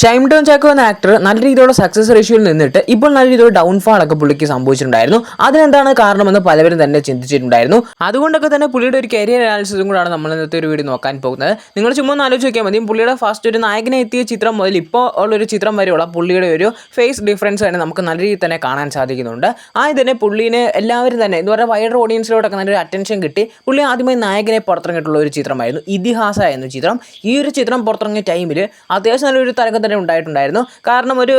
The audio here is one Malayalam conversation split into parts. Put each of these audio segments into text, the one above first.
ഷൈം ഡോൺ ചാക്കോ എന്ന ആക്ടർ നല്ല രീതിയിലുള്ള സക്സസ് റേഷ്യോയിൽ നിന്നിട്ട് ഇപ്പോൾ നല്ല രീതിയിലുള്ള ഡൗൺഫാൾ ഒക്കെ പുള്ളിക്ക് സംഭവിച്ചിട്ടുണ്ടായിരുന്നു. അതിനെന്താണ് കാരണമെന്ന് പലവരും തന്നെ ചിന്തിച്ചിട്ടുണ്ടായിരുന്നു. അതുകൊണ്ടൊക്കെ തന്നെ പുള്ളിയുടെ ഒരു കരിയർ അനാലിസിസും കൂടാണ് നമ്മൾ ഇന്നത്തെ ഒരു വീഡിയോ നോക്കാൻ പോകുന്നത്. നിങ്ങൾ ചുമ്മാ ഒന്ന് ആലോചിച്ച് നോക്കിയാൽ മതി. പുള്ളിയുടെ ഫസ്റ്റ് ഒരു നായകനെ എത്തിയ ചിത്രം മുതൽ ഇപ്പോൾ ഉള്ളൊരു ചിത്രം വരെയുള്ള പുള്ളിയുടെ ഒരു ഫേസ് ഡിഫറൻസ് തന്നെ നമുക്ക് നല്ല രീതിയിൽ തന്നെ കാണാൻ സാധിക്കുന്നുണ്ട്. ആ തന്നെ പുള്ളീനെ എല്ലാവരും തന്നെ എന്ന് പറയുക വൈഡർ ഓഡിയൻസിലോട്ടൊക്കെ നല്ലൊരു അറ്റൻഷൻ കിട്ടി. പുള്ളി ആദ്യമായി നായകനെ പുറത്തിറങ്ങിയിട്ടുള്ള ഒരു ചിത്രമായിരുന്നു. ഇതിഹാസ എന്ന ചിത്രം. ഈ ഒരു ചിത്രം പുറത്തിറങ്ങിയ ടൈമിൽ അത്യാവശ്യം നല്ലൊരു തരംഗം തന്നെ ഉണ്ടായിട്ടുണ്ടായിരുന്നു. കാരണം ഒരു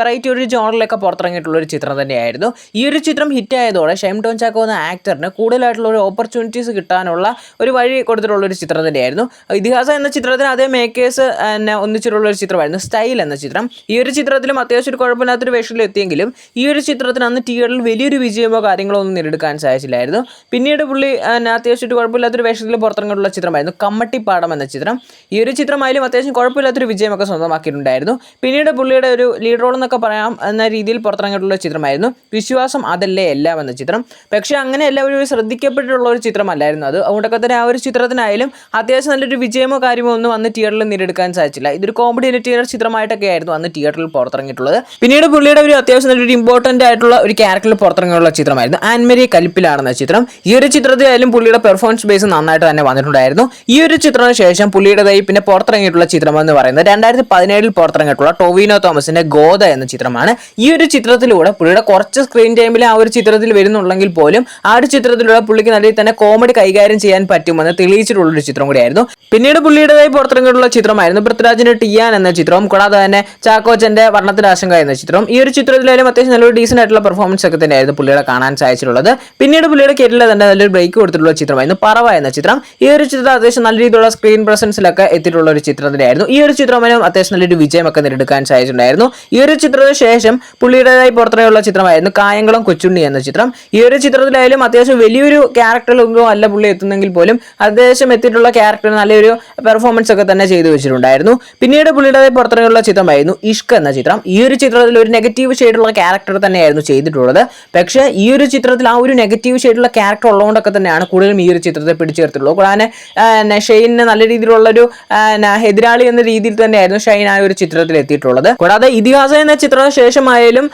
വെറൈറ്റി ഒരു ജോണറിലൊക്കെ പുറത്തിറങ്ങിയിട്ടുള്ള ഒരു ചിത്രം തന്നെയായിരുന്നു. ഈ ഒരു ചിത്രം ഹിറ്റ് ആയതോടെ ഷൈം ടോൺ ചാക്കോ എന്ന ആക്ടറിന് കൂടുതലായിട്ടുള്ള ഒരു ഓപ്പർച്യൂണിറ്റീസ് കിട്ടാനുള്ള ഒരു വഴി കൊടുത്തിട്ടുള്ള ഒരു ചിത്രം തന്നെയായിരുന്നു. ഇതിഹാസം എന്ന ചിത്രത്തിന് അതേ മേക്കേഴ്സ് എന്നെ ഒന്നിച്ചിട്ടുള്ള ഒരു ചിത്രമായിരുന്നു. സ്റ്റൈൽ എന്ന ചിത്രം. ഈ ഒരു ചിത്രത്തിലും അത്യാവശ്യം ഒരു കുഴപ്പമില്ലാത്തൊരു വേഷത്തിൽ എത്തിയെങ്കിലും ഈ ഒരു ചിത്രത്തിന് അന്ന് തിയേറ്ററിൽ വലിയൊരു വിജയമോ കാര്യങ്ങളോ ഒന്നും നേടിയെടുക്കാൻ സാധിച്ചില്ലായിരുന്നു. പിന്നീട് പുള്ളി എന്നെ അത്യാവശ്യം ഒരു കുഴപ്പമില്ലാത്തൊരു വേഷത്തിൽ പുറത്തിറങ്ങിയിട്ടുള്ള ചിത്രമായിരുന്നു. കമ്മട്ടിപ്പാടം എന്ന ചിത്രം. ഈ ഒരു ചിത്രമായാലും അത്യാവശ്യം കുഴപ്പമില്ലാത്തൊരു വിജയമൊക്കെ സ്വന്തമാക്കിയിട്ടുണ്ടായിരുന്നു പിന്നീട് പുള്ളിയുടെ ഒരു ലീഡ് റോൾ എന്നൊക്കെ പറയാം എന്ന രീതിയിൽ പുറത്തിറങ്ങിയിട്ടുള്ള ചിത്രമായിരുന്നു. വിശ്വാസം അതല്ലേ എല്ലാം എന്ന ചിത്രം. പക്ഷേ അങ്ങനെ എല്ലാവരും ശ്രദ്ധിക്കപ്പെട്ടിട്ടുള്ള ഒരു ചിത്രമല്ലായിരുന്നു അത്. അതുകൊണ്ടൊക്കെ തന്നെ ആ ഒരു ചിത്രത്തിനായാലും അത്യാവശ്യം നല്ലൊരു വിജയമോ കാര്യമോ ഒന്നും അന്ന് തിയേറ്ററിൽ നേടിയെടുക്കാൻ സാധിച്ചില്ല. ഇതൊരു കോമഡി തിയേറ്റർ ചിത്രമായിട്ടൊക്കെ ആയിരുന്നു അന്ന് തിയേറ്ററിൽ പുറത്തിറങ്ങിയിട്ടുള്ളത്. പിന്നീട് പുള്ളിയുടെ ഒരു അത്യാവശ്യം നല്ലൊരു ഇമ്പോർട്ടന്റ് ആയിട്ടുള്ള ഒരു ക്യാരക്ടറിൽ പുറത്തിറങ്ങിയുള്ള ചിത്രമായിരുന്നു. ആൻമരി കലിപ്പിലാണെന്ന ചിത്രം. ഈ ഒരു ചിത്രത്തിലായാലും പുള്ളിയുടെ പെർഫോമൻസ് ബേസ് നന്നായിട്ട് തന്നെ വന്നിട്ടുണ്ടായിരുന്നു. ഈ ഒരു ചിത്രത്തിന് ശേഷം പുള്ളിയുടേതായി പിന്നെ പുറത്തിറങ്ങിയിട്ടുള്ള ചിത്രം എന്ന് പറയുന്നത് രണ്ടായിരത്തി പതിനേഴിൽ പുറത്തിറങ്ങിയിട്ടുള്ള ടൊവിനോ തോമസിന്റെ ഗോദ എന്ന ചിത്രമാണ്. ഈ ഒരു ചിത്രത്തിലൂടെ പുള്ളിയുടെ കുറച്ച് സ്ക്രീൻ ടൈമിൽ ആ ഒരു ചിത്രത്തിൽ വരുന്നുണ്ടെങ്കിൽ പോലും ആ ഒരു ചിത്രത്തിലൂടെ പുള്ളിക്ക് നല്ല തന്നെ കോമഡി കൈകാര്യം ചെയ്യാൻ പറ്റുമെന്ന് തെളിയിച്ചിട്ടുള്ള ഒരു ചിത്രം കൂടിയായിരുന്നു. പിന്നീട് പുള്ളിയുടേതായി പുറത്തിറങ്ങിയിട്ടുള്ള ചിത്രമായിരുന്നു പൃഥ്വിരാജിന്റെ ടിയാൻ എന്ന ചിത്രവും കൂടാതെ തന്നെ ചാക്കോച്ചന്റെ വർണത്തിന്റെ ആശങ്ക എന്ന ചിത്രം. ഈ ഒരു ചിത്രത്തിലായാലും അത്യാവശ്യം നല്ലൊരു ഡീസന്റ് ആയിട്ടുള്ള പെർഫോമൻസ് ഒക്കെ തന്നെയായിരുന്നു പുള്ളിയുടെ കാണാൻ സാധിച്ചിട്ടുള്ളത്. പിന്നീട് പുള്ളിയുടെ കരിയറിൽ തന്നെ നല്ലൊരു ബ്രേക്ക് കൊടുത്തിട്ടുള്ള ചിത്രമായിരുന്നു പറവ എന്ന ചിത്രം. ഈ ഒരു ചിത്രം അത്യാവശ്യം നല്ല രീതിയിലുള്ള സ്ക്രീൻ പ്രസൻസിലൊക്കെ എത്തിയിട്ടുള്ള ഒരു ചിത്രം തന്നെയായിരുന്നു ഈ ഒരു ചിത്രമായാലും അത്യാവശ്യം നല്ലൊരു വിജയമൊക്കെ നേടിയെടുക്കാൻ സാധിച്ചിട്ടുണ്ടായിരുന്നു. ഈ ഒരു ചിത്രത്തിന് ശേഷം പുള്ളിയുടേതായി പുറത്തിറങ്ങിയുള്ള ചിത്രമായിരുന്നു കായംകുളം കൊച്ചുണ്ണി എന്ന ചിത്രം. ഈ ഒരു ചിത്രത്തിലായാലും അത്യാവശ്യം വലിയൊരു ക്യാരക്ടറിലൊന്നും അല്ല പുള്ളി എത്തുന്നെങ്കിൽ പോലും അത്യാവശ്യം എത്തിയിട്ടുള്ള ക്യാരക്ടർ നല്ലൊരു പെർഫോമൻസ് ഒക്കെ തന്നെ ചെയ്തു വെച്ചിട്ടുണ്ടായിരുന്നു. പിന്നീട് പുള്ളിയുടേതായി പുറത്തിറങ്ങിയുള്ള ചിത്രമായിരുന്നു ഇഷ്ക് എന്ന ചിത്രം. ഈ ഒരു ചിത്രത്തിൽ ഒരു നെഗറ്റീവ് ഷെയ്ഡുള്ള ക്യാരക്ടർ തന്നെയായിരുന്നു ചെയ്തിട്ടുള്ളത്. പക്ഷേ ഈ ഒരു ചിത്രത്തിൽ ആ ഒരു നെഗറ്റീവ് ഷെയ്ഡുള്ള ക്യാരക്ടർ ഉള്ളതുകൊണ്ടൊക്കെ തന്നെയാണ് കൂടുതലും ഈ ഒരു ചിത്രത്തെ പിടിച്ചേർത്തുള്ളത് കൂടാതെ ഷെയിനെ നല്ല രീതിയിലുള്ള ഒരു എതിരാളി എന്ന രീതിയിൽ തന്നെയായിരുന്നു ഷൈൻ ഒരു ചിത്രത്തിൽ എത്തിയിട്ടുള്ളത്. കൂടാതെ ഇതിഹാസം എന്ന ചിത്രത്തിന് ശേഷമായാലും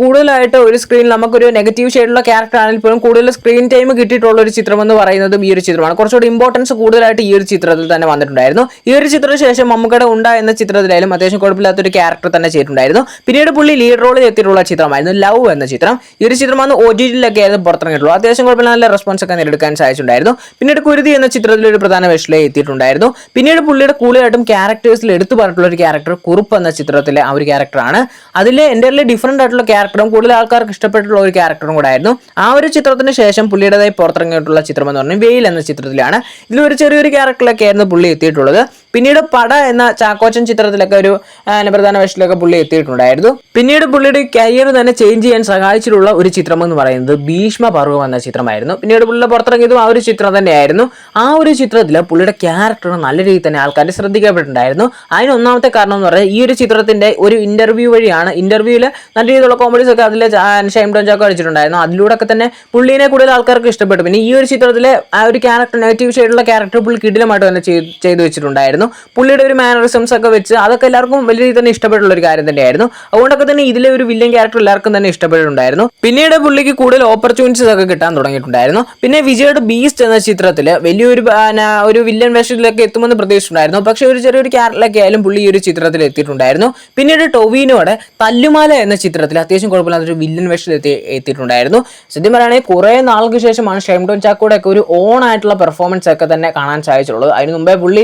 കൂടുതലായിട്ട് ഒരു സ്ക്രീനിൽ നമുക്കൊരു നെഗറ്റീവ് ഷെയ്ഡുള്ള ക്യാരക്ടർ ആണെങ്കിൽ പോലും കൂടുതൽ സ്ക്രീൻ ടൈം കിട്ടിയിട്ടുള്ള ഒരു ചിത്രം എന്ന് പറയുന്നതും ഈ ഒരു ചിത്രമാണ്. കുറച്ചുകൂടി ഇമ്പോർട്ടൻസ് കൂടുതലായിട്ട് ഈ ഒരു ചിത്രത്തിൽ തന്നെ വന്നിട്ടുണ്ടായിരുന്നു. ഈ ഒരു ചിത്രത്തിന് ശേഷം മമ്മൂക്കയുടെ ഉണ്ട എന്ന ചിത്രത്തിലായാലും അത്യാവശ്യം കുഴപ്പമില്ലാത്ത ഒരു ക്യാരക്ടർ തന്നെ ചെയ്തിട്ടുണ്ടായിരുന്നു. പിന്നീട് പുള്ളി ലീഡ് റോളിൽ എത്തിയിട്ടുള്ള ചിത്രമായിരുന്നു ലവ് എന്ന ചിത്രം. ഈ ഒരു ചിത്രം അന്ന് ഒ ജി ജിയിലൊക്കെ ആയിരുന്നു പുറത്തിറങ്ങിയിട്ടുള്ളൂ അത്യാവശ്യം കുഴപ്പമില്ല നല്ല റെസ്പോൺസ് ഒക്കെ നേടിയെടുക്കാൻ സാധിച്ചിട്ടുണ്ടായിരുന്നു. പിന്നീട് കുരുതി എന്ന ചിത്രത്തിൽ ഒരു പ്രധാന വിഷയം എത്തിയിട്ടുണ്ടായിരുന്നു. പിന്നീട് പുള്ളിയുടെ കൂടുതലായിട്ടും ക്യാരക്ടേഴ്സിൽ എടുത്തു പറഞ്ഞിട്ടുള്ള ഒരു ക്യാരക്ടർ കുറുപ്പ് എന്ന ചിത്രത്തിലെ ആ ഒരു ക്യാരക്ടറാണ് അതിൽ എന്റെ ഡിഫറെന്റ് ആയിട്ടുള്ള ക്യാരക്ടറും കൂടുതൽ ആൾക്കാർക്ക് ഇഷ്ടപ്പെട്ടുള്ള ഒരു ക്യാരക്ടറും കൂടെ ആയിരുന്നു. ആ ഒരു ചിത്രത്തിന് ശേഷം പുള്ളിയുടേതായി പുറത്തിറങ്ങിയിട്ടുള്ള ചിത്രം എന്ന് പറഞ്ഞാൽ വെയിൽ എന്ന ചിത്രത്തിലാണ്. ഇതിലൊരു ചെറിയൊരു ക്യാരക്ടറിലൊക്കെ ആയിരുന്നു പുള്ളി എത്തിയിട്ടുള്ളത്. പിന്നീട് പട എന്ന ചാക്കോച്ചൻ ചിത്രത്തിലൊക്കെ ഒരു പ്രധാന വേഷത്തിലൊക്കെ പുള്ളി എത്തിയിട്ടുണ്ടായിരുന്നു. പിന്നീട് പുള്ളിയുടെ കരിയർ തന്നെ ചേഞ്ച് ചെയ്യാൻ സഹായിച്ചിട്ടുള്ള ഒരു ചിത്രം എന്ന് പറയുന്നത് ഭീഷ്മ പർവം എന്ന ചിത്രമായിരുന്നു. പിന്നീട് പുള്ളിയുടെ പുറത്തിറങ്ങിയതും ആ ഒരു ചിത്രം തന്നെയായിരുന്നു. ആ ഒരു ചിത്രത്തിൽ പുള്ളിയുടെ ക്യാരക്ടർ നല്ല രീതിയിൽ തന്നെ ആൾക്കാർ ശ്രദ്ധിക്കപ്പെട്ടിട്ടുണ്ടായിരുന്നു. അതിന് ഒന്നാമത്തെ കാരണം എന്ന് പറഞ്ഞാൽ ഈ ഒരു ചിത്രത്തിന്റെ ഒരു ഇന്റർവ്യൂ വഴിയാണ്. ഇന്റർവ്യൂവിൽ നല്ല രീതിയിലുള്ള കോമഡീസ് ഒക്കെ അതിൽ ഷൈം ഡോൺ ചാക്കോ അടിച്ചിട്ടുണ്ടായിരുന്നു. അതിലൂടെ ഒക്കെ തന്നെ പുള്ളിനെ കൂടുതൽ ആൾക്കാർക്ക് ഇഷ്ടപ്പെട്ടു. പിന്നെ ഈ ഒരു ചിത്രത്തിലെ ആ ഒരു ക്യാരക്ടർ നെഗറ്റീവ് ഷെയ്ഡുള്ള ക്യാരക്ടർ പുള്ളി കിടിലമായിട്ട് തന്നെ ചെയ്തു ചെയ്തു വെച്ചിട്ടുണ്ടായിരുന്നു പുള്ളിയുടെ ഒരു മാനറിസംസ് ഒക്കെ വെച്ച് അതൊക്കെ എല്ലാവർക്കും വലിയ രീതിയിൽ തന്നെ ഇഷ്ടപ്പെട്ടുള്ള ഒരു കാര്യം തന്നെയായിരുന്നു. അതുകൊണ്ടൊക്കെ തന്നെ ഇതിലെ ഒരു വില്ലൻ ക്യാരക്ടർ എല്ലാവർക്കും തന്നെ ഇഷ്ടപ്പെട്ടിട്ടുണ്ടായിരുന്നു. പിന്നീട് പുള്ളിക്ക് കൂടുതൽ ഓപ്പർച്യൂണിറ്റീസ് ഒക്കെ കിട്ടാൻ തുടങ്ങിയിട്ടുണ്ടായിരുന്നു. പിന്നെ വിജയുടെ ബീസ്റ്റ് എന്ന ചിത്രത്തിൽ വലിയൊരു ഒരു വില്ലൻ വേഷത്തിലൊക്കെ എത്തുമെന്ന് പ്രതീക്ഷിച്ചിട്ടുണ്ടായിരുന്നു. പക്ഷേ ഒരു ചെറിയൊരു ക്യാരക്ടറിലൊക്കെ ആയാലും പുള്ളി ഈ ഒരു ചിത്രത്തിൽ എത്തിയിട്ടുണ്ടായിരുന്നു. പിന്നീട് ടൊവീനോടെ തല്ലുമാല എന്ന ചിത്രത്തിൽ അത്യാവശ്യം കുഴപ്പമില്ലാത്ത ഒരു വില്ലൻ വേഷത്തിൽ എത്തി എത്തിയിട്ടുണ്ടായിരുന്നു. സത്യം പറയുകയാണെങ്കിൽ കുറേ നാൾക്ക് ശേഷമാണ് ഷെംഡോൺ ചാക്കോയുടെ ഒക്കെ ഒരു ഓൺ ആയിട്ടുള്ള പെർഫോമൻസ് ഒക്കെ തന്നെ കാണാൻ സാധിച്ചുള്ളൂ അതിന് മുമ്പേ പുള്ളി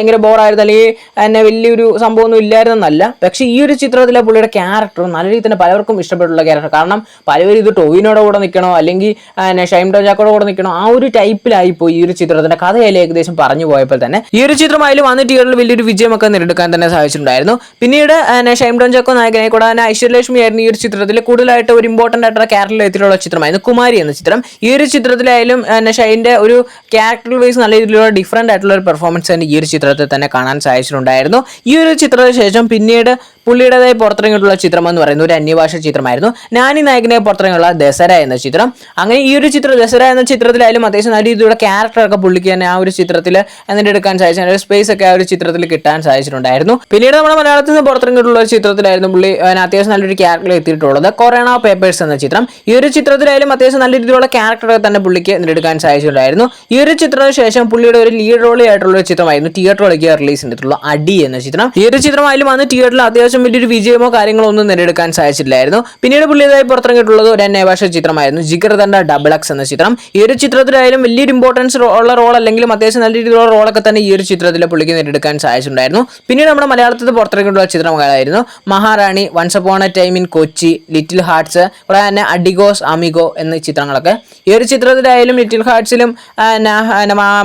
ഭയങ്കര ബോറായിരുന്നു. അല്ലെങ്കിൽ എന്നെ വലിയൊരു സംഭവമൊന്നും ഇല്ലായിരുന്നെന്നല്ല. പക്ഷേ ഈ ഒരു ചിത്രത്തിലെ പുള്ളിയുടെ ക്യാരക്ടർ നല്ല രീതിയിൽ തന്നെ പലർക്കും ഇഷ്ടപ്പെട്ടുള്ള ക്യാരക്ടർ. കാരണം പലവരും ഇത് ടോവിനോടെ കൂടെ നിൽക്കണോ അല്ലെങ്കിൽ എന്നെ ഷൈം ടോജാക്കോടെ കൂടെ നിൽക്കണോ ആ ഒരു ടൈപ്പിലായി പോയി ഈ ഒരു ചിത്രത്തിന്റെ കഥയിൽ ഏകദേശം പറഞ്ഞു പോയപ്പോൾ തന്നെ. ഈ ഒരു ചിത്രമായാലും വന്ന തിയേറ്ററിൽ വലിയൊരു വിജയമൊക്കെ നേടിയെടുക്കാൻ തന്നെ സാധിച്ചിട്ടുണ്ടായിരുന്നു. പിന്നീട് ഷൈം ടോജാക്കോ നായകനെ കൂടെ തന്നെ ഐശ്വര്യലക്ഷ്മി ആയിരുന്നു ഈ ഒരു ചിത്രത്തിൽ കൂടുതലായിട്ട് ഒരു ഇമ്പോർട്ടന്റ് ആയിട്ടുള്ള ക്യാരക്ടർ എത്തിയിട്ടുള്ള ചിത്രമായിരുന്നു കുമാരി എന്ന ചിത്രം. ഈ ഒരു ചിത്രത്തിലായാലും ഷൈന്റെ ഒരു ക്യാരക്ടർ വൈസ് നല്ല രീതിയിലുള്ള ഡിഫറെന്റ് ആയിട്ടുള്ള ഒരു പെർഫോമൻസ് തന്നെ ഈ ഒരു ചിത്രത്തിൽ തന്നെ കാണാൻ സാധിച്ചിട്ടുണ്ടായിരുന്നു. ഈ ഒരു ചിത്രത്തിന് ശേഷം പിന്നീട് പുള്ളിയുടേതായി പുറത്തിറങ്ങിയിട്ടുള്ള ചിത്രം എന്ന് പറയുന്നത് ഒരു അന്യഭാഷ ചിത്രമായിരുന്നു. നാനി നായകനെ പുറത്തിറങ്ങിയുള്ള ദസര എന്ന ചിത്രം. അങ്ങനെ ഈ ഒരു ചിത്രം ദസര എന്ന ചിത്രത്തിലായാലും അത്യാവശ്യം നല്ല രീതിയിലുള്ള ക്യാരക്ടറൊക്കെ പുള്ളിക്ക് തന്നെ ആ ഒരു ചിത്രത്തിൽ എന്നിട്ട് എടുക്കാൻ സാധിച്ചു സ്പേസ് ഒക്കെ ആ ഒരു ചിത്രത്തിൽ കിട്ടാൻ സാധിച്ചിട്ടുണ്ടായിരുന്നു. പിന്നീട് നമ്മുടെ മലയാളത്തിൽ നിന്ന് പുറത്തിറങ്ങിയിട്ടുള്ള ഒരു ചിത്രത്തിലായിരുന്നു പുള്ളി അത്യാവശ്യം നല്ലൊരു ക്യാരക്ടർ എത്തിയിട്ടുള്ളത് കൊറോണ പേപ്പേഴ്സ് എന്ന ചിത്രം. ഈ ഒരു ചിത്രത്തിലായാലും അത്യാവശ്യം നല്ല രീതിയിലുള്ള ക്യാരക്ടറൊക്കെ തന്നെ പുള്ളിക്ക് നേടിയെടുക്കാൻ സാധിച്ചിട്ടുണ്ടായിരുന്നു. ഈ ഒരു ചിത്രത്തിന് ശേഷം പുള്ളിയുടെ ഒരു ലീഡ് റോളി ആയിട്ടുള്ള ഒരു ചിത്രമായിരുന്നു തിയേറ്ററിലേക്ക് റിലീസ് ചെയ്തിട്ടുള്ള അടി എന്ന ചിത്രം. ഈ ഒരു ചിത്രമായാലും അന്ന് തിയേറ്ററിൽ അത്യാവശ്യം വലിയൊരു വിജയമോ കാര്യങ്ങളോ ഒന്നും നേടിയെടുക്കാൻ സാധിച്ചില്ലായിരുന്നു പിന്നീട് പുള്ളിയതായി പുറത്തിറങ്ങിയിട്ടുള്ളത് ഒരു അന്യഭാഷ ചിത്രമായിരുന്നു ജിഗർ തന്റെ ഡബിൾ എക്സ് എന്ന ചിത്രം. ഈ ഒരു ചിത്രത്തിലായാലും വലിയൊരു ഇമ്പോർട്ടൻസ് ഉള്ള റോൾ അല്ലെങ്കിലും അത്യാവശ്യം നല്ല രീതിയിലുള്ള റോളൊക്കെ തന്നെ ഈ ഒരു ചിത്രത്തിൽ പുള്ളിക്ക് നേടിയെടുക്കാൻ സാധിച്ചിട്ടുണ്ടായിരുന്നു. പിന്നീട് നമ്മുടെ മലയാളത്തിൽ പുറത്തിറങ്ങിയിട്ടുള്ള ചിത്രമായിരുന്നു Maharani once upon a time in Kochi little hearts കൂടെ തന്നെ അഡിഗോസ് അമിഗോ എന്ന ചിത്രങ്ങളൊക്കെ. ഈ ഒരു ചിത്രത്തിലായാലും ലിറ്റിൽ ഹാർട്സിലും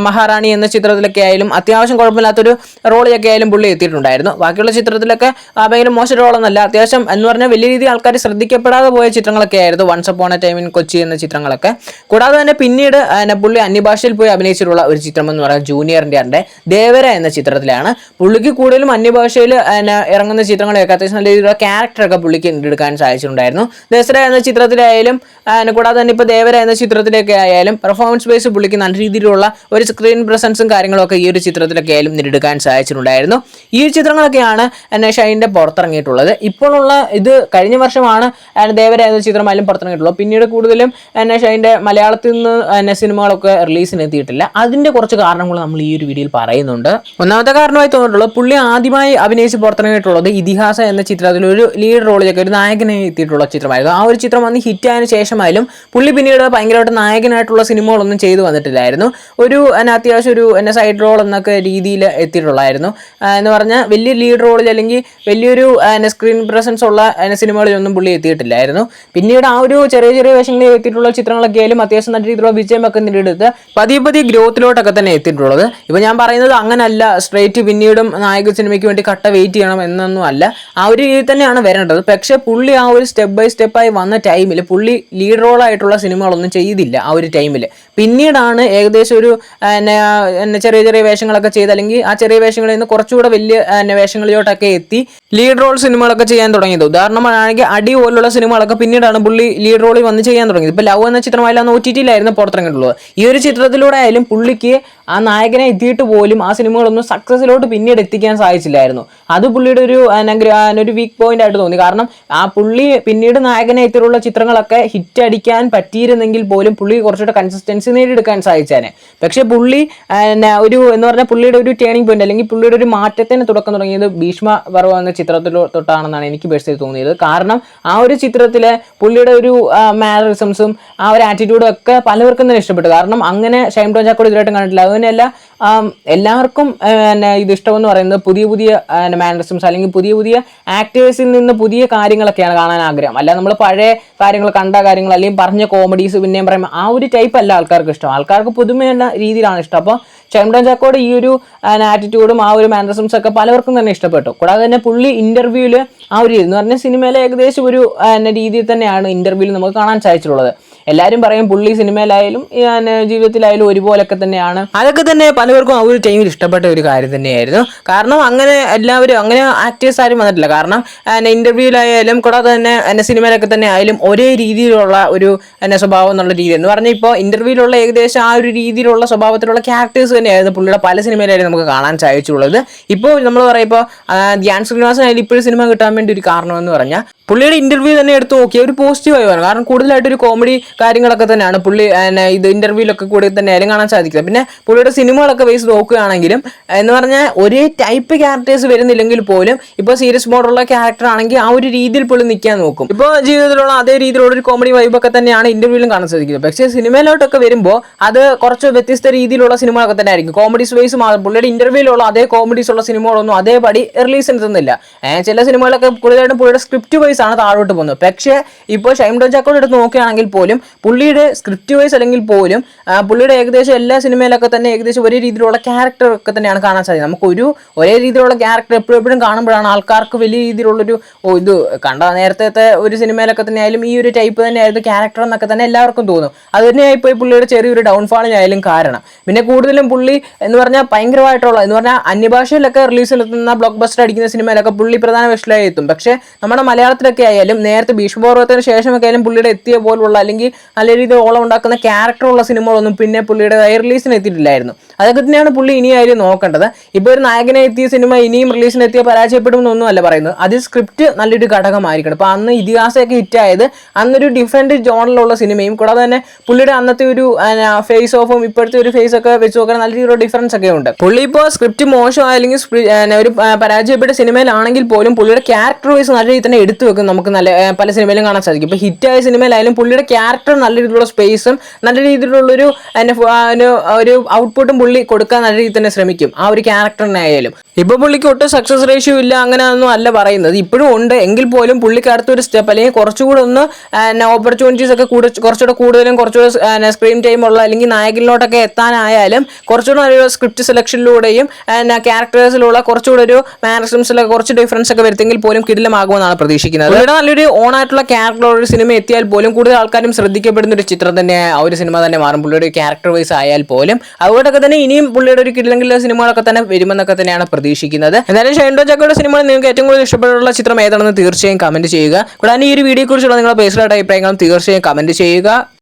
മഹാറാണി എന്ന ചിത്രത്തിലൊക്കെ ആയാലും അത്യാവശ്യം കുഴപ്പമില്ലാത്തൊരു റോളിലൊക്കെ ആയാലും പുള്ളി എത്തിയിട്ടുണ്ടായിരുന്നു. ബാക്കിയുള്ള ചിത്രത്തിലൊക്കെ ഭയങ്കര മോശം റോളൊന്നല്ല അത്യാവശ്യം എന്ന് പറഞ്ഞാൽ വലിയ രീതിയിൽ ആൾക്കാർ ശ്രദ്ധിക്കപ്പെടാതെ പോയ ചിത്രങ്ങളൊക്കെ ആയിരുന്നു once upon a time in Kochi എന്ന ചിത്രങ്ങളൊക്കെ. കൂടാതെ തന്നെ പിന്നീട് പുള്ളി അന്യഭാഷയിൽ പോയി അഭിനയിച്ചിട്ടുള്ള ഒരു ചിത്രം എന്ന് പറയുന്നത് ജൂനിയറിന്റെ ആണ്ട് ദേവര എന്ന ചിത്രത്തിലാണ്. പുള്ളിക്ക് കൂടുതലും അന്യഭാഷയിൽ ഇറങ്ങുന്ന ചിത്രങ്ങളൊക്കെ അത്യാവശ്യം നല്ല രീതിയിലുള്ള ക്യാരക്ടറൊക്കെ പുള്ളിക്ക് എടുക്കാൻ സാധിച്ചിട്ടുണ്ടായിരുന്നു. ദസറ എന്ന ചിത്രത്തിലായാലും കൂടാതെ തന്നെ ഇപ്പോൾ ദേവര എന്ന ചിത്രത്തിലൊക്കെ ആയാലും പെർഫോമൻസ് ബേസ് പുള്ളിക്ക് നല്ല രീതിയിലുള്ള ഒരു സ്ക്രീൻ പ്രസൻസും കാര്യങ്ങളൊക്കെ ഈ ഒരു ചിത്രത്തിലൊക്കെ ആയാലും നേടിയെടുക്കാൻ സാധിച്ചിട്ടുണ്ടായിരുന്നു. ഈ ചിത്രങ്ങളൊക്കെയാണ് എന്നെ ഷൈന്റെ പുറത്തിറങ്ങിയിട്ടുള്ളത്. ഇപ്പോഴുള്ള ഇത് കഴിഞ്ഞ വർഷമാണ് ദേവര എന്ന ചിത്രമായാലും പുറത്തിറങ്ങിയിട്ടുള്ളത്. പിന്നീട് കൂടുതലും എന്നെ അതിന്റെ മലയാളത്തിൽ നിന്ന് എന്നെ സിനിമകളൊക്കെ റിലീസിന് എത്തിയിട്ടില്ല. അതിന്റെ കുറച്ച് കാരണങ്ങൾ നമ്മൾ ഈ ഒരു വീഡിയോയിൽ പറയുന്നുണ്ട്. ഒന്നാമത്തെ കാരണമായി തോന്നിയിട്ടുള്ളത് പുള്ളി ആദ്യമായി അഭിനയിച്ച് പുറത്തിറങ്ങിയിട്ടുള്ളത് ഇതിഹാസ എന്ന ചിത്രത്തിൽ ഒരു ലീഡ് റോളിലൊക്കെ ഒരു നായകനെ എത്തിയിട്ടുള്ള ചിത്രമായിരുന്നു. ആ ഒരു ചിത്രം വന്ന് ഹിറ്റ് ആയതിനു ശേഷമായാലും പുള്ളി പിന്നീട് ഭയങ്കരമായിട്ട് നായകനായിട്ടുള്ള സിനിമകളൊന്നും ചെയ്തു വന്നിട്ടില്ലായിരുന്നു. ഒരു എന്നെ അത്യാവശ്യം ഒരു എന്നെ സൈഡ് റോൾ എന്നൊക്കെ രീതിയിൽ എത്തിയിട്ടുള്ളായിരുന്നു എന്ന് പറഞ്ഞാൽ വലിയ ലീഡ് റോളിൽ അല്ലെങ്കിൽ വലിയൊരു സ്ക്രീൻ പ്രസൻസ് ഉള്ള സിനിമകളിലൊന്നും പുള്ളി എത്തിയിട്ടില്ലായിരുന്നു. പിന്നീട് ആ ഒരു ചെറിയ ചെറിയ വേഷങ്ങളിൽ എത്തിയിട്ടുള്ള ചിത്രങ്ങളൊക്കെ ആയാലും അത്യാവശ്യം നല്ല രീതിയിലുള്ള വിജയമൊക്കെ നേടിയെടുത്ത് പതിയെ പതിയെ ഗ്രോത്തിലോട്ടൊക്കെ തന്നെ എത്തിയിട്ടുള്ളത്. ഇപ്പൊ ഞാൻ പറയുന്നത് അങ്ങനല്ല. സ്ട്രേറ്റ് പിന്നീടും നായക സിനിമയ്ക്ക് വേണ്ടി കട്ട വെയിറ്റ് ചെയ്യണം എന്നൊന്നും അല്ല. ആ ഒരു രീതിയിൽ തന്നെയാണ് വരേണ്ടത്. പക്ഷേ പുള്ളി ആ ഒരു സ്റ്റെപ്പ് ബൈ സ്റ്റെപ്പായി വന്ന ടൈമിൽ പുള്ളി ലീഡ് റോൾ ആയിട്ടുള്ള സിനിമകളൊന്നും ചെയ്തില്ല ആ ഒരു ടൈമിൽ പിന്നീടാണ് ഏകദേശം ഒരു ചെറിയ ചെറിയ വേഷങ്ങളൊക്കെ ചെയ്ത് അല്ലെങ്കിൽ ആ ചെറിയ വേഷങ്ങളിൽ നിന്ന് കുറച്ചുകൂടെ വലിയ വേഷങ്ങളിലോട്ടൊക്കെ എത്തി. ലീഡ് റോൾ സിനിമകളൊക്കെ ചെയ്യാൻ തുടങ്ങിയത്. ഉദാഹരണമാണെങ്കിൽ അടി പോലുള്ള സിനിമകളൊക്കെ പിന്നീടാണ് പുള്ളി ലീഡ് റോളിൽ വന്ന് ചെയ്യാൻ തുടങ്ങിയത്. ഇപ്പോൾ ലവ് എന്ന ചിത്രമായാലും ഒ ടി ടിയിലായിരുന്നു പുറത്തിറങ്ങിയിട്ടുള്ളത്. ഈ ഒരു ചിത്രത്തിലൂടെ ആയാലും പുള്ളിക്ക് ആ നായകനെ എത്തിയിട്ട് പോലും ആ സിനിമകളൊന്നും സക്സസിലോട്ട് പിന്നീട് എത്തിക്കാൻ സാധിച്ചില്ലായിരുന്നു. അത് പുള്ളിയുടെ ഒരു ഒരു വീക്ക് പോയിന്റ് ആയിട്ട് തോന്നി. കാരണം ആ പുള്ളി പിന്നീട് നായകനെ എത്തിയിട്ടുള്ള ചിത്രങ്ങളൊക്കെ ഹിറ്റ് അടിക്കാൻ പറ്റിയിരുന്നെങ്കിൽ പോലും പുള്ളി കുറച്ചുകൂടെ കൺസിസ്റ്റൻസി നേടിയെടുക്കാൻ സാധിച്ചേനെ. പക്ഷേ പുള്ളി ഒരു എന്ന് പറഞ്ഞാൽ പുള്ളിയുടെ ഒരു ടേണിംഗ് പോയിന്റ് അല്ലെങ്കിൽ പുള്ളിയുടെ ഒരു മാറ്റത്തിന് തുടക്കം തുടങ്ങിയത് ഭീഷ്മ പർവ എന്ന ചിത്രത്തിൽ തൊട്ടാണെന്നാണ് എനിക്ക് ബേസ് തോന്നിയത്. കാരണം ആ ഒരു ചിത്രത്തിലെ പുള്ളിയുടെ ഒരു മാനറിസംസും ആ ഒരു ആറ്റിറ്റ്യൂഡും ഒക്കെ പലവർക്കും തന്നെ ഇഷ്ടപ്പെട്ടു. കാരണം അങ്ങനെ ഷൈം ടോൺ ചാക്കോട് ഇതുവരായിട്ടും കണ്ടിട്ടില്ല. അതുതന്നെയല്ല എല്ലാവർക്കും പിന്നെ ഇത് ഇഷ്ടമെന്ന് പറയുന്നത് പുതിയ പുതിയ മാനറിസംസ് അല്ലെങ്കിൽ പുതിയ പുതിയ ആക്ടേഴ്സിൽ നിന്ന് പുതിയ കാര്യങ്ങളൊക്കെയാണ് കാണാൻ ആഗ്രഹം. അല്ല നമ്മൾ പഴയ കാര്യങ്ങൾ കണ്ട കാര്യങ്ങൾ അല്ലെങ്കിൽ പറഞ്ഞ കോമഡീസ് പിന്നെയും പറയുമ്പോൾ ആ ഒരു ടൈപ്പ് അല്ല ആൾക്കാർക്ക് ഇഷ്ടം. ആൾക്കാർക്ക് പുതുമയുള്ള രീതിയിലാണ് ഇഷ്ടം. അപ്പോൾ ചെമ്പടൻ ചാക്കോയുടെ ഈ ഒരു ആറ്റിറ്റ്യൂഡും ആ ഒരു മാനറിസംസ് ഒക്കെ പലവർക്കും തന്നെ ഇഷ്ടപ്പെട്ടു. കൂടാതെ തന്നെ പുള്ളി ഇന്റർവ്യൂവിൽ ആ ഒരു എന്ന് പറഞ്ഞാൽ സിനിമയിലെ ഏകദേശം ഒരു രീതിയിൽ തന്നെയാണ് ഇന്റർവ്യൂവിൽ നമുക്ക് കാണാൻ സാധിച്ചിട്ടുള്ളത്. എല്ലാവരും പറയും പുള്ളി സിനിമയിലായാലും ജീവിതത്തിലായാലും ഒരുപോലൊക്കെ തന്നെയാണ്. അതൊക്കെ തന്നെ പലവർക്കും ആ ഒരു ടൈമിൽ ഇഷ്ടപ്പെട്ട ഒരു കാര്യം തന്നെയായിരുന്നു. കാരണം അങ്ങനെ എല്ലാവരും അങ്ങനെ ആക്ടേഴ്സ് ആരും വന്നിട്ടില്ല. കാരണം എന്നെ ഇന്റർവ്യൂവിലായാലും കൂടാതെ തന്നെ എന്നെ സിനിമയിലൊക്കെ തന്നെ ആയാലും ഒരേ രീതിയിലുള്ള ഒരു എന്നെ സ്വഭാവം എന്നുള്ള രീതി എന്ന് പറഞ്ഞാൽ ഇപ്പോൾ ഇന്റർവ്യൂവിലുള്ള ഏകദേശം ആ ഒരു രീതിയിലുള്ള സ്വഭാവത്തിലുള്ള ക്യാരക്ടേഴ്സ് തന്നെയായിരുന്നു പുള്ളിയുടെ പല സിനിമയിലായിരുന്നു നമുക്ക് കാണാൻ സാധിച്ചുള്ളത്. ഇപ്പോൾ നമ്മൾ പറയുമ്പോൾ ധ്യാൻ ശ്രീനിവാസനായാലും ഇപ്പോഴും സിനിമ കിട്ടാൻ വേണ്ടി ഒരു കാരണം എന്ന് പറഞ്ഞാൽ പുള്ളിയുടെ ഇന്റർവ്യൂ തന്നെ എടുത്ത് നോക്കിയ ഒരു പോസിറ്റീവായി പറഞ്ഞു കാരണം കൂടുതലായിട്ട് ഒരു കോമഡി കാര്യങ്ങളൊക്കെ തന്നെയാണ് പുള്ളി ഇത് ഇന്റർവ്യൂലൊക്കെ കൂടി തന്നെ ആയാലും കാണാൻ സാധിക്കുന്നത് പിന്നെ പുള്ളിയുടെ സിനിമകളൊക്കെ ബേസ് നോക്കുകയാണെങ്കിലും എന്ന് പറഞ്ഞാൽ ഒരേ ടൈപ്പ് ക്യാരക്ടേഴ്സ് വരുന്നില്ലെങ്കിൽ പോലും ഇപ്പോൾ സീരിയസ് മോഡുള്ള ക്യാരക്ടർ ആണെങ്കിൽ ആ ഒരു രീതിയിൽ പുള്ളി നിൽക്കാൻ നോക്കും. ഇപ്പോൾ ജീവിതത്തിലുള്ള അതേ രീതിയിലുള്ള ഒരു കോമഡി വൈബൊക്കെ തന്നെയാണ് ഇന്റർവ്യൂവിലും കാണാൻ സാധിക്കുന്നത്. പക്ഷേ സിനിമയിലോട്ടൊക്കെ വരുമ്പോൾ അത് കുറച്ച് വ്യത്യസ്ത രീതിയിലുള്ള സിനിമകളൊക്കെ തന്നെ ആയിരിക്കും. കോമഡീസ് വൈസ് മാത്രം പുള്ളിയുടെ ഇന്റർവ്യൂവിലുള്ള അതേ കോമഡീസ് ഉള്ള സിനിമകളൊന്നും അതേപടി റിലീസ് എത്തുന്നില്ല. ചില സിനിമകളൊക്കെ കൂടുതലായിട്ടും പുള്ളിയുടെ സ്ക്രിപ്റ്റ് വൈസ് വൈസ് ആണ് താഴോട്ട് പോകുന്നത്. പക്ഷേ ഇപ്പോൾ ഷൈം ഡോ ചാക്കോട് എടുത്ത് നോക്കുകയാണെങ്കിൽ പോലും പുള്ളിയുടെ സ്ക്രിപ്റ്റ് വൈസ് അല്ലെങ്കിൽ പോലും പുള്ളിയുടെ ഏകദേശം എല്ലാ സിനിമയിലൊക്കെ തന്നെ ഏകദേശം ഒരേ രീതിയിലുള്ള ക്യാരക്ടർ ഒക്കെ തന്നെയാണ് കാണാൻ സാധിക്കുന്നത്. നമുക്കൊരു ഒരേ രീതിയിലുള്ള ക്യാരക്ടർ എപ്പോഴും എപ്പോഴും കാണുമ്പോഴാണ് ആൾക്കാർക്ക് വലിയ രീതിയിലുള്ളൊരു ഇത് കണ്ട നേരത്തെ ഒരു സിനിമയിലൊക്കെ തന്നെ ആയാലും ഈ ഒരു ടൈപ്പ് തന്നെയായിരുന്നു ക്യാരക്ടർ എന്നൊക്കെ തന്നെ എല്ലാവർക്കും തോന്നും. അത് തന്നെയായി പോയി പുള്ളിയുടെ ചെറിയൊരു ഡൗൺഫാളിനായാലും കാരണം. പിന്നെ കൂടുതലും പുള്ളി എന്ന് പറഞ്ഞാൽ ഭയങ്കരമായിട്ടുള്ള എന്ന് പറഞ്ഞാൽ അന്യഭാഷയിലൊക്കെ റിലീസിലെത്തുന്ന ബ്ലോക്ക് ബസ്റ്റർ അടിക്കുന്ന സിനിമയിലൊക്കെ പുള്ളി പ്രധാന വിഷയമായി എത്തും. പക്ഷേ നമ്മുടെ മലയാളത്തിലൊക്കെ ആയാലും നേരത്തെ ഭീഷ്മപർവത്തിന് ശേഷമൊക്കെ ആയാലും പുള്ളിയുടെ എത്തിയ പോലുള്ള അല്ലെങ്കിൽ നല്ല രീതിയിൽ ഓളം ഉണ്ടാക്കുന്ന ക്യാരക്ടറുള്ള സിനിമകളൊന്നും പിന്നെ പുള്ളിയുടെ റിലീസിന് എത്തിയിട്ടില്ലായിരുന്നു. അതൊക്കെ തന്നെയാണ് പുള്ളി ഇനിയായാലും നോക്കേണ്ടത്. ഇപ്പോൾ ഒരു നായകനെ എത്തിയ സിനിമ ഇനിയും റിലീസിന് എത്തിയ പരാജയപ്പെടുമെന്നൊന്നും അല്ല പറയുന്നത്. അത് സ്ക്രിപ്റ്റ് നല്ലൊരു ഘടകമായിരിക്കണം. അപ്പോൾ അന്ന് ഇതിഹാസമൊക്കെ ഹിറ്റായത് അന്നൊരു ഡിഫറെന്റ് ജോണിലുള്ള സിനിമയും കൂടാതെ തന്നെ പുള്ളിയുടെ അന്നത്തെ ഒരു ഫേസ് ഓഫും ഇപ്പോഴത്തെ ഒരു ഫേസ് ഒക്കെ വെച്ച് നോക്കാൻ നല്ല രീതിയിലുള്ള ഡിഫറൻസ് ഒക്കെ ഉണ്ട്. പുള്ളി ഇപ്പോൾ സ്ക്രിപ്റ്റ് മോശം അല്ലെങ്കിൽ ഒരു പരാജയപ്പെട്ട സിനിമയിലാണെങ്കിൽ പോലും പുള്ളിയുടെ ക്യാരക്ടർ വൈസ് നല്ല രീതിയിൽ തന്നെ എടുത്തു വെക്കും നമുക്ക് നല്ല പല സിനിമയിലും കാണാൻ സാധിക്കും. ഇപ്പോൾ ഹിറ്റായ സിനിമയിലായാലും പുള്ളിയുടെ ക്യാരക്ടർ നല്ല രീതിയിലുള്ള സ്പേസും നല്ല രീതിയിലുള്ളൊരു ഒരു- ഒരു ഔട്ട്പുട്ടും പുള്ളി കൊടുക്കാൻ നല്ല രീതിയിൽ തന്നെ ശ്രമിക്കും. ആ ഒരു ക്യാരക്ടറിനായാലും ഇപ്പോൾ പുള്ളിക്ക് ഒട്ടും സക്സസ് റേഷ്യോ ഇല്ല അങ്ങനെ ഒന്നും അല്ല പറയുന്നത്. ഇപ്പോഴും ഉണ്ട്. എങ്കിൽ പോലും പുള്ളിക്ക് അടുത്തൊരു സ്റ്റെപ്പ് അല്ലെങ്കിൽ കുറച്ചുകൂടെ ഒന്ന് ഓപ്പർച്യൂണിറ്റീസ് ഒക്കെ കൂടെ കുറച്ചുകൂടെ കൂടുതലും കുറച്ചുകൂടെ സ്ക്രീൻ ടൈം ഉള്ള അല്ലെങ്കിൽ നായകനിലോട്ടൊക്കെ എത്താനായാലും കുറച്ചുകൂടെ നല്ലൊരു സ്ക്രിപ്റ്റ് സെലക്ഷനിലൂടെയും ക്യാരക്ടേഴ്സിലുള്ള കുറച്ചുകൂടെ ഒരു മാനറിസംസിലൊക്കെ കുറച്ച് ഡിഫറൻസ് ഒക്കെ വരുത്തെങ്കിൽ പോലും കിടിലമാകുമെന്നാണ് പ്രതീക്ഷിക്കുന്നത്. ഇവിടെ നല്ലൊരു ഓൺ ആയിട്ടുള്ള ക്യാരക്ടറുള്ള ഒരു സിനിമ എത്തിയാൽ പോലും കൂടുതൽ ആൾക്കാരും ശ്രദ്ധിക്കപ്പെടുന്ന ഒരു ചിത്രം തന്നെ ആ ഒരു സിനിമ തന്നെ മാറും. പുള്ളിയുടെ ക്യാരക്ടർ വൈസ് ആയാൽ പോലും. അതുകൊണ്ടൊക്കെ തന്നെ ഇനിയും പുള്ളിയുടെ ഒരു കിടിലെങ്കിലുള്ള സിനിമകളൊക്കെ തന്നെ വരുമെന്നൊക്കെ തന്നെയാണ് പ്രതീക്ഷിക്കുന്നത്. എന്നാലും ഷൈൻഡോ ചക്കയുടെ സിനിമ നിങ്ങൾക്ക് ഏറ്റവും കൂടുതൽ ഇഷ്ടപ്പെട്ടുള്ള ചിത്രം ഏതാണെന്ന് തീർച്ചയായും കമന്റ് ചെയ്യുക. കൂടാതെ ഈ ഒരു വീഡിയോ കുറിച്ചുള്ള നിങ്ങളുടെ പേഴ്സണലായിട്ട് അഭിപ്രായങ്ങളും തീർച്ചയായും കമന്റ് ചെയ്യുക.